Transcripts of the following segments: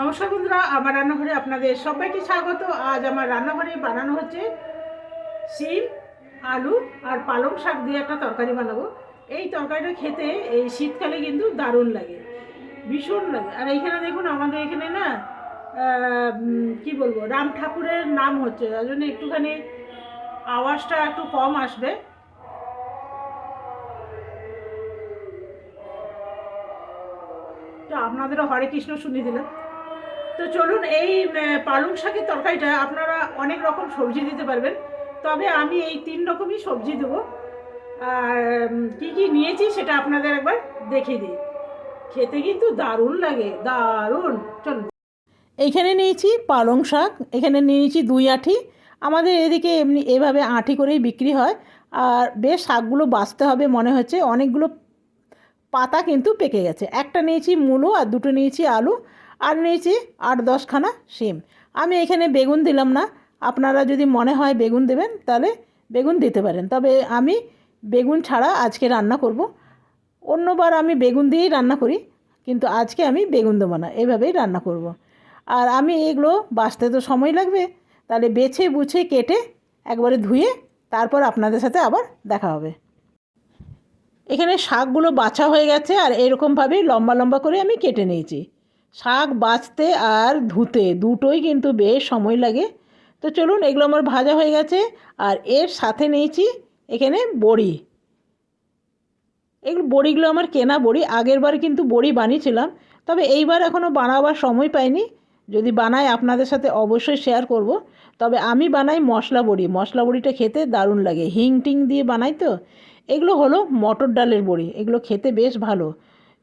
নমস্কার বন্ধুরা, আমার রান্নাঘরে আপনাদের সবাইকে স্বাগত। আজ আমার রান্নাঘরে বানানো হচ্ছে শিম, আলু আর পালং শাক দিয়ে একটা তরকারি বানাবো। এই তরকারিটা খেতে এই শীতকালে কিন্তু দারুণ লাগে, ভীষণ লাগে। আর এইখানে দেখুন, আমাদের এখানে না কি বলব, রাম ঠাকুরের নাম হচ্ছে, তার জন্য একটুখানি আওয়াজটা একটু কম আসবে। তো আপনাদেরও হরে কৃষ্ণ শুনিয়ে দিলাম। তো চলুন, এই পালং শাকের তরকারিটা আপনারা অনেক রকম সবজি দিতে পারবেন। তবে আমি এই তিন রকমই সবজি দেবো। আর কী কী নিয়েছি সেটা আপনাদের একবার দেখিয়ে দিই। খেতে কিন্তু দারুণ লাগে, দারুণ। চলুন। এইখানে নিয়েছি পালং শাক, এখানে নিয়েছি দুই আঁটি আমাদের এদিকে এমনি এভাবে আঁটি করেই বিক্রি হয়। আর বেশ শাকগুলো বাঁচতে হবে মনে হচ্ছে, অনেকগুলো পাতা কিন্তু পেকে গেছে। একটা নিয়েছি মূলো আর দুটো নিয়েছি আলু। আর নিয়েছি আট দশখানা শিম। আমি এখানে বেগুন দিলাম না। আপনারা যদি মনে হয় বেগুন দেবেন, তাহলে বেগুন দিতে পারেন। তবে আমি বেগুন ছাড়া আজকে রান্না করব। অন্যবার আমি বেগুন দিয়েই রান্না করি, কিন্তু আজকে আমি বেগুন দেবো না। এভাবেই রান্না করব। আর আমি এগুলো বাঁচতে তো সময় লাগবে। তাহলে বেছে বুছে কেটে একবারে ধুয়ে তারপর আপনাদের সাথে আবার দেখা হবে। এখানে শাকগুলো বাছা হয়ে গেছে, আর এরকমভাবেই লম্বা লম্বা করে আমি কেটে নিয়েছি। শাক বাছতে আর ধুতে, দুটোই কিন্তু বেশ সময় লাগে। তো চলুন, এগুলো আমার ভাজা হয়ে গেছে আর এর সাথে নিয়েছি এখানে বড়ি। এগুলো বড়িগুলো আমার কেনা বড়ি, আগের বার কিন্তু বড়ি বানিয়েছিলাম, তবে এইবার এখনও বানাবার সময় পাইনি। যদি বানাই, আপনাদের সাথে অবশ্যই শেয়ার করব। তবে আমি বানাই মশলা বড়ি, মশলা বড়িটা খেতে দারুণ লাগে। হিং টিং দিয়ে বানাই তো, এগুলো হলো মটর ডালের বড়ি, এগুলো খেতে বেশ ভালো।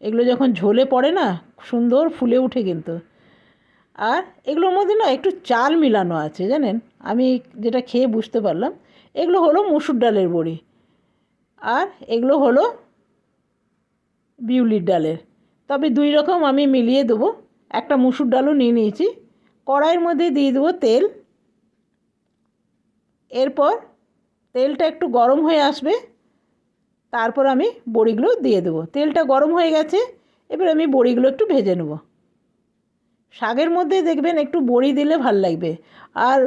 এগুলো যখন ঝোলে পড়ে না, সুন্দর ফুলে উঠে কিন্তু। আর এগুলোর মধ্যে না একটু চাল মিলানো আছে, জানেন? আমি যেটা খেয়ে বুঝতে পারলাম, এগুলো হলো মুসুর ডালের বড়ি। আর এগুলো হলো বিউলির ডালের। তবে দুই রকম আমি মিলিয়ে দেবো। একটা মুসুর ডালও নিয়ে নিয়েছি। কড়াইয়ের মধ্যে দিয়ে দেবো তেল। এরপর তেলটা একটু গরম হয়ে আসবে। তারপর আমি বড়িগুলো দিয়ে দেবো। তেলটা গরম হয়ে গেছে, এবার আমি বড়িগুলো একটু ভেজে নেব। শাকের মধ্যে দেখবেন একটু বড়ি দিলে ভালো লাগবে। আর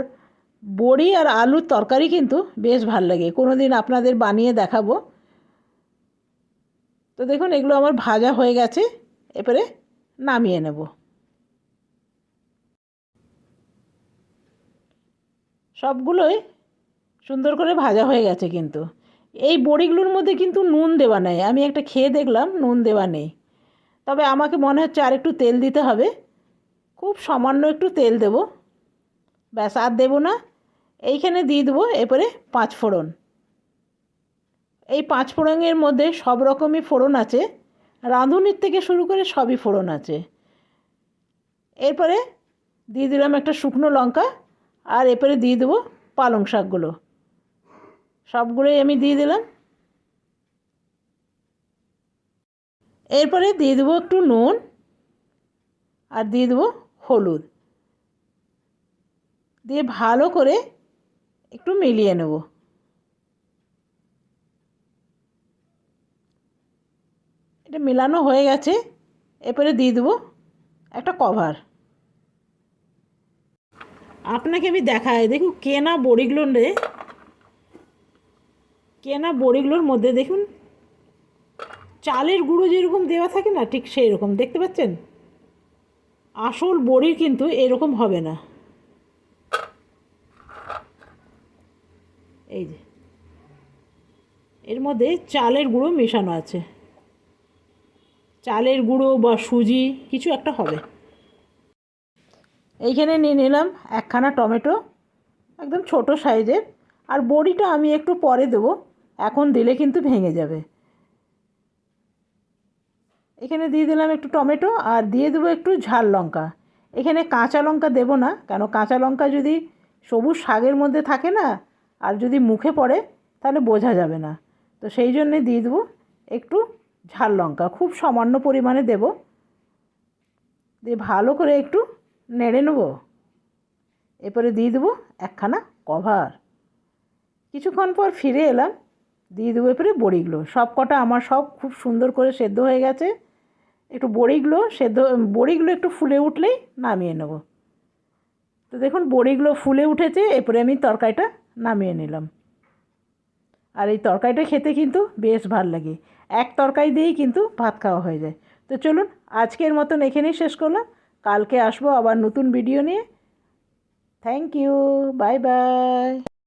বড়ি আর আলুর তরকারি কিন্তু বেশ ভালো লাগে। কোনো দিন আপনাদের বানিয়ে দেখাবো। তো দেখুন, এগুলো আমার ভাজা হয়ে গেছে, এবারে নামিয়ে নেব। সবগুলোই সুন্দর করে ভাজা হয়ে গেছে কিন্তু। এই বড়িগুলোর মধ্যে কিন্তু নুন দেওয়া নেই। আমি একটা খেয়ে দেখলাম, নুন দেওয়া নেই। তবে আমাকে মনে হচ্ছে আর একটু তেল দিতে হবে। খুব সামান্য একটু তেল দেব। ব্যাস, আর দেবো না। এইখানে দিয়ে দেবো এরপরে পাঁচ ফোড়ন। এই পাঁচ ফোড়নের মধ্যে সব রকমই ফোড়ন আছে। রাঁধুনির থেকে শুরু করে সবই ফোড়ন আছে। এরপরে দিয়ে দিলাম একটা শুকনো লঙ্কা। আর এরপরে দিয়ে দেবো পালং শাকগুলো। সবগুলোই আমি দিয়ে দিলাম। এরপরে দিয়ে দেবো একটু নুন আর দিয়ে দেবো হলুদ। দিয়ে ভালো করে একটু মিলিয়ে নেব। এটা মেলানো হয়ে গেছে। এরপরে দিয়ে দেবো একটা কভার। আপনাকে আমি দেখাই, দেখুন কেনা বড়িগুলো রে কেনা বড়িগুলোর মধ্যে দেখুন, চালের গুঁড়ো যেরকম দেওয়া থাকে না, ঠিক সেই রকম দেখতে পাচ্ছেন? আসল বড়ির কিন্তু এরকম হবে না। এই যে, এর মধ্যে চালের গুঁড়ো মেশানো আছে। চালের গুঁড়ো বা সুজি, কিছু একটা হবে। এইখানে নিয়ে নিলাম একখানা টমেটো, একদম ছোট সাইজের। আর বড়িটা আমি একটু পরে দেবো। এখন দিলে কিন্তু ভেঙে যাবে। এখানে দিয়ে দিলাম একটু টমেটো আর দিয়ে দেবো একটু ঝাল লঙ্কা। এখানে কাঁচা লঙ্কা দেবো না, কেন কাঁচা লঙ্কা যদি সবুজ শাকের মধ্যে থাকে না আর যদি মুখে পড়ে, তাহলে বোঝা যাবে না। তো সেই জন্যে দিয়ে দেবো একটু ঝাল লঙ্কা, খুব সামান্য পরিমাণে দেব। দিয়ে ভালো করে একটু নেড়ে নেব। এরপরে দিয়ে দেবো একখানা কভার। কিছুক্ষণ পর ফিরে এলাম। দিয়ে দেবো। এরপরে বড়িগুলো সব কটা আমার সব খুব সুন্দর করে সেদ্ধ হয়ে গেছে। একটু বড়িগুলো সেদ্ধ বড়িগুলো একটু ফুলে উঠলেই নামিয়ে নেব। তো দেখুন বড়িগুলো ফুলে উঠেছে, এরপরে আমি তরকারিটা নামিয়ে নিলাম। আর এই তরকারিটা খেতে কিন্তু বেশ ভালো লাগে। এক তরকারি দিয়েই কিন্তু ভাত খাওয়া হয়ে যায়। তো চলুন, আজকের মতন এখানেই শেষ করলাম। কালকে আসব আবার নতুন ভিডিও নিয়ে। Thank you, bye bye.